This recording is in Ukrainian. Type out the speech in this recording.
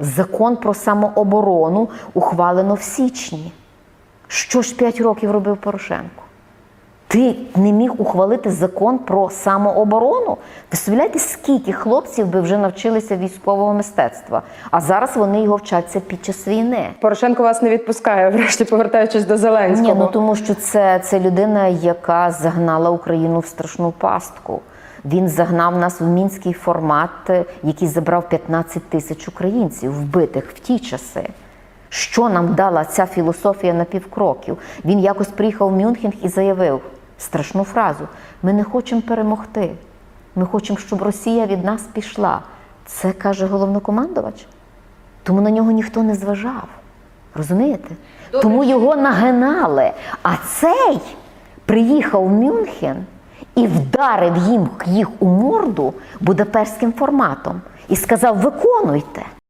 Закон про самооборону ухвалено в січні. Що ж 5 років робив Порошенко? Ти не міг ухвалити закон про самооборону? Представляєте, скільки хлопців би вже навчилися військового мистецтва, а зараз вони його вчаться під час війни. Порошенко вас не відпускає, врешті повертаючись до Зеленського. Ні, ну тому що це, це людина, яка загнала Україну в страшну пастку. Він загнав нас в мінський формат, е, який забрав 15 тисяч українців, вбитих в ті часи. Що нам дала ця філософія на півкроків? Він якось приїхав в Мюнхен і заявив страшну фразу: ми не хочемо перемогти. Ми хочемо, щоб Росія від нас пішла. Це каже головнокомандувач. Тому на нього ніхто не зважав. Розумієте? Тому його нагинали. А цей приїхав в Мюнхен і вдарив їм їх у морду будапештським форматом і сказав: виконуйте.